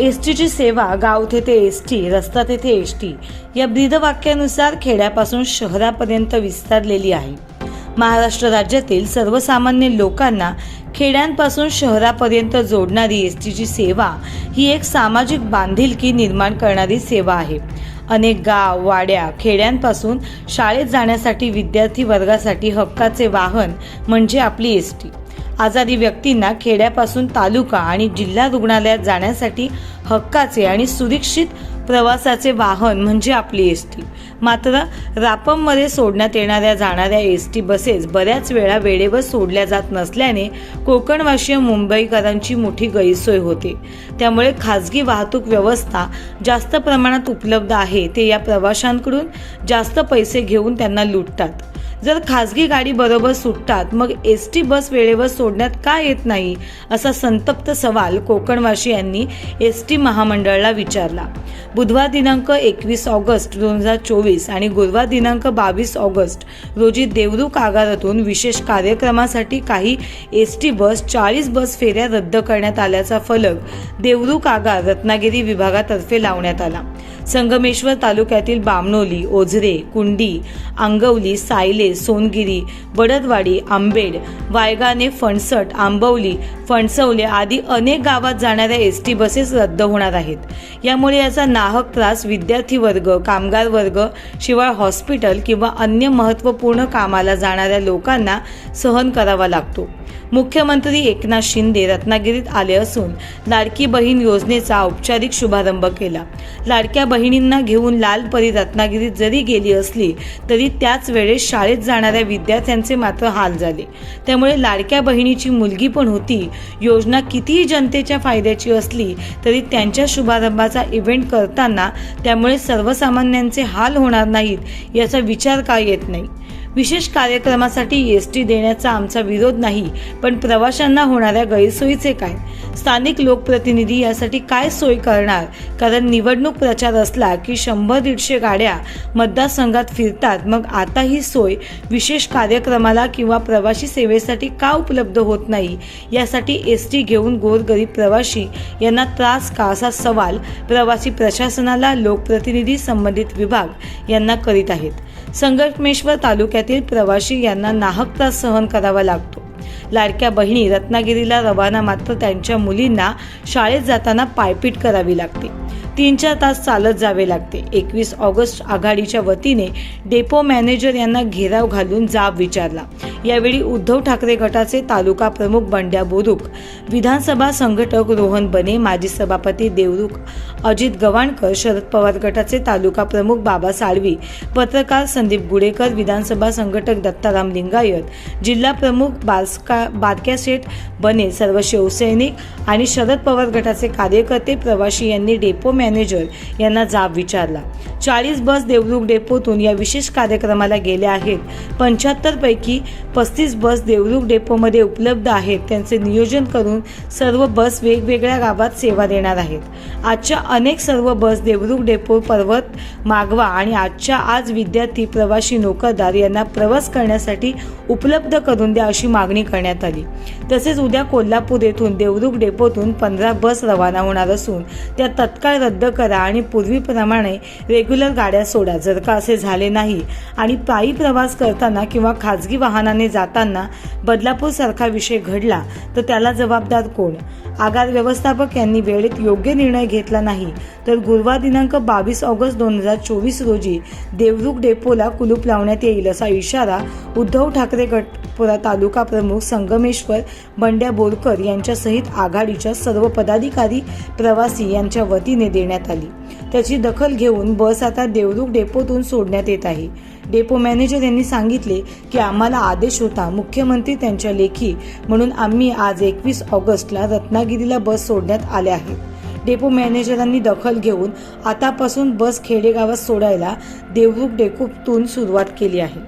S टीची सेवा गाव तेथे एस टी रस्ता तेथे एस टी या ब्रीदवाक्यानुसार खेड्यापासून शहरापर्यंत विस्तारलेली आहे. महाराष्ट्र राज्यातील सर्वसामान्य लोकांना खेड्यांपासून शहरापर्यंत जोडणारी एस टीची सेवा ही एक सामाजिक बांधिलकी निर्माण करणारी सेवा आहे. अनेक गाव वाड्या खेड्यांपासून शाळेत जाण्यासाठी विद्यार्थी वर्गासाठी हक्काचे वाहन म्हणजे आपली एस टी आजारी व्यक्तींना खेड्यापासून तालुका आणि जिल्हा रुग्णालयात जाण्यासाठी हक्काचे आणि सुरक्षित प्रवासाचे वाहन म्हणजे आपली एस टी मात्र रापममध्ये सोडण्यात येणाऱ्या जाणाऱ्या एस टी बसेस बऱ्याच वेळा वेळेवर सोडल्या जात नसल्याने कोकणवासीय मुंबईकरांची मोठी गैरसोय होते. त्यामुळे खाजगी वाहतूक व्यवस्था जास्त प्रमाणात उपलब्ध आहे ते या प्रवाशांकडून जास्त पैसे घेऊन त्यांना लुटतात. जर खाजगी गाडी बरोबर सुटतात मग एस टी बस वेळेवर सोडण्यात का येत नाही? असा संतप्त सवाल कोकणवासियांनी एस टी महामंडळाला विचारला. बुधवार दिनांक एकवीस ऑगस्ट दोन हजार चोवीस आणि गुरुवार दिनांक बावीस ऑगस्ट रोजी देवरुख आगारातून विशेष कार्यक्रमासाठी काही एस टी बस चाळीस बस फेऱ्या रद्द करण्यात आल्याचा फलक देवरुख आगार रत्नागिरी विभागातर्फे लावण्यात आला. संगमेश्वर तालुक्यातील बामणोली ओझरे कुंडी आंगवली सायले सोनगिरी बडदवाडी आंबेड वायगाने फणसट आंबवली फणसवले आदी अनेक गावात जाणाऱ्या एस टी बसेस रद्द होणार आहेत. यामुळे याचा नाहक त्रास विद्यार्थी वर्ग कामगार वर्ग शिवाय हॉस्पिटल किंवा अन्य महत्त्वपूर्ण कामाला जाणाऱ्या लोकांना सहन करावा लागतो. मुख्यमंत्री एकनाथ शिंदे रत्नागिरीत आले असून लाडकी बहीण योजनेचा औपचारिक शुभारंभ केला. लाडक्या बहिणींना घेऊन लाल परी रत्नागिरीत जरी गेली असली तरी त्याच वेळेस शाळेत जाणाऱ्या विद्यार्थ्यांचे मात्र हाल झाले. त्यामुळे लाडक्या बहिणीची मुलगी पण होती. योजना कितीही जनतेच्या फायद्याची असली तरी त्यांच्या शुभारंभाचा इव्हेंट करताना त्यामुळे सर्वसामान्यांचे हाल होणार नाहीत याचा विचार का येत नाही? विशेष कार्यक्रमासाठी एस टी देण्याचा आमचा विरोध नाही पण प्रवाशांना होणाऱ्या गैरसोयीचे काय? स्थानिक लोकप्रतिनिधी यासाठी काय सोय करणार? कारण निवडणूक प्रचार असला की शंभर दीडशे गाड्या मतदारसंघात फिरतात मग आता ही सोय विशेष कार्यक्रमाला किंवा प्रवासी सेवेसाठी का उपलब्ध होत नाही? यासाठी एस टी घेऊन गोरगरीब प्रवासी यांना त्रास का असा सवाल प्रवासी प्रशासनाला लोकप्रतिनिधी संबंधित विभाग यांना करीत आहेत. संगमेश्वर तालुक्यातील प्रवासी यांना नाहक त्रास सहन करावा लागतो. लाडक्या बहिणी रत्नागिरीला रवाना मात्र त्यांच्या मुलींना शाळेत जाताना पायपीट करावी लागते. तीन चार तास चालत जावे लागते. एकवीस ऑगस्ट आघाडीच्या वतीने डेपो मॅनेजर यांना घेराव घालून जाब विचारला. यावेळी उद्धव ठाकरे गटाचे तालुका प्रमुख बंड्या बोरुक विधानसभा संघटक रोहन बने माजी सभापती देवरुख अजित गवाणकर शरद पवार गटाचे तालुका प्रमुख बाबा साळवी पत्रकार संदीप गुडेकर विधानसभा संघटक दत्ताराम लिंगायत जिल्हा प्रमुख बारस्का बारक्या शेठ बने सर्व शिवसैनिक आणि शरद पवार गटाचे कार्यकर्ते प्रवाशी यांनी डेपो मॅनेजर यांना जाब विचारला. चाळीस बस देवरुख डेपोतून या विशेष कार्यक्रमाला गेल्या आहेत. पंच्याहत्तर पैकी पस्तीस बस देवरुख डेपोमध्ये उपलब्ध आहेत. त्यांचे नियोजन करून सर्व बस वेगवेगळ्या गावात सेवा देणार आहेत. आजच्या अनेक सर्व बस देवरुख डेपो पर्वत मागवा आणि आजच्या आज विद्यार्थी प्रवासी नोकरदार यांना प्रवास करण्यासाठी उपलब्ध करून द्या अशी मागणी करण्यात आली. तसेच उद्या कोल्हापूर येथून देवरुख डेपोतून पंधरा बस रवाना होणार असून त्या तत्काळ रद्द करा आणि पूर्वीप्रमाणे रेग्युलर गाड्या सोडा. जर का असे झाले नाही आणि पायी प्रवास करताना किंवा खाजगी वाहनाने जाताना बदलापूर सारखा विषय घडला तर त्याला जबाबदार कोण? आगार व्यवस्थापक यांनी वेळेत योग्य निर्णय घेतला नाही. तर गुरुवार दिनांक बावीस ऑगस्ट दोन हजार चोवीस रोजी देवरुख डेपोला कुलूप लावण्यात येईल असा इशारा उद्धव ठाकरे गटपुरा तालुका प्रमुख संगमेश्वर बंड्या बोरकर यांच्यासहित आघाडीच्या सर्व पदाधिकारी प्रवासी यांच्या वतीने देण्यात आली. त्याची दखल घेऊन बस आता देवरुख डेपोतून सोडण्यात येत आहे. डेपो मॅनेजर यांनी सांगितले की आम्हाला आदेश होता मुख्यमंत्री त्यांच्या लेखी म्हणून आम्ही आज एकवीस ऑगस्टला रत्नागिरीला बस सोडण्यात आल्या आहेत डेपो मॅनेजरांनी दखल घेऊन आतापासून बस खेडेगावात सोडायला देवरूख डेकूपतून सुरुवात केली आहे.